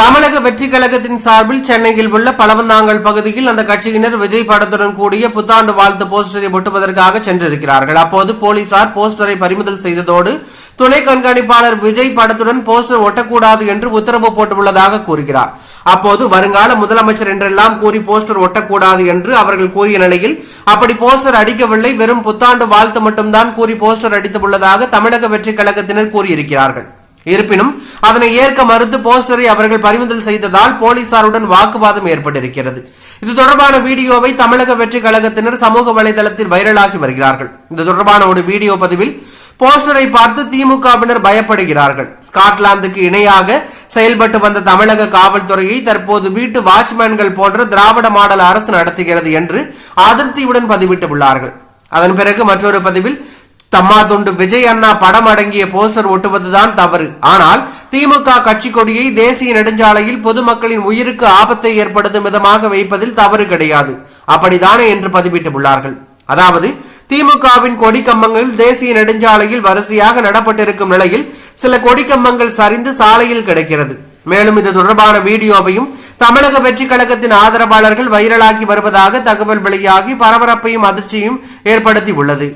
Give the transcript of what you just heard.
தமிழக வெற்றி கழகத்தின் சார்பில் சென்னையில் உள்ள பழவந்தாங்கல் பகுதியில் அந்த கட்சியினர் விஜய் படத்துடன் கூடிய புத்தாண்டு வாழ்த்து போஸ்டரை ஒட்டுவதற்காக சென்றிருக்கிறார்கள். அப்போது போலீசார் போஸ்டரை பறிமுதல் செய்ததோடு துணை கண்காணிப்பாளர் விஜய் படத்துடன் போஸ்டர் ஒட்டக்கூடாது என்று உத்தரவு போட்டுள்ளதாக கூறுகிறார். அப்போது வருங்கால முதலமைச்சர் என்றெல்லாம் கூறி போஸ்டர் ஒட்டக்கூடாது என்று அவர்கள் கூறிய நிலையில் அப்படி போஸ்டர் அடிக்கவில்லை. வெறும் புத்தாண்டு வாழ்த்து மட்டும்தான் கூறி போஸ்டர் அடித்துள்ளதாக தமிழக வெற்றி கழகத்தினர் கூறியிருக்கிறார்கள். இருப்பினும் அதனை ஏற்க மறுத்து போஸ்டரை அவர்கள் பறிமுதல் செய்ததால் போலீசாருடன் வாக்குவாதம் ஏற்பட்டிருக்கிறது. இது தொடர்பான வீடியோவை தமிழக வெற்றி கழகத்தினர் சமூக வலைதளத்தில் வைரலாகி வருகிறார்கள். இது தொடர்பான ஒரு வீடியோ பதிவில் போஸ்டரை பார்த்து திமுகவினர் பயப்படுகிறார்கள். ஸ்காட்லாந்துக்கு இணையாக செயல்பட்டு வந்த தமிழக காவல்துறையை தற்போது வீட்டு வாட்ச்மேன்கள் போன்ற திராவிட மாடல் அரசு நடத்துகிறது என்று அதிருப்தியுடன் பதிவிட்டுள்ளார்கள். அதன் பிறகு மற்றொரு பதிவில் தம்மா தொண்டு விஜய் அண்ணா படம் அடங்கிய போஸ்டர் ஒட்டுவதுதான் தவறு. ஆனால் திமுக கட்சி கொடியை தேசிய நெடுஞ்சாலையில் பொதுமக்களின் உயிருக்கு ஆபத்தை ஏற்படுத்தும் விதமாக வைப்பதில் தவறு கிடையாது. அப்படிதானே என்று பதிவிட்டுள்ளார்கள். அதாவது திமுகவின் கொடி கம்பங்கள் தேசிய நெடுஞ்சாலையில் வரிசையாக நடப்பட்டிருக்கும் நிலையில் சில கொடி கம்பங்கள் சரிந்து சாலையில் கிடைக்கிறது. மேலும் இது தொடர்பான வீடியோவையும் தமிழக வெற்றி கழகத்தின் ஆதரவாளர்கள் வைரலாக்கி வருவதாக தகவல் வெளியாகி பரபரப்பையும் அதிர்ச்சியும் ஏற்படுத்தி உள்ளது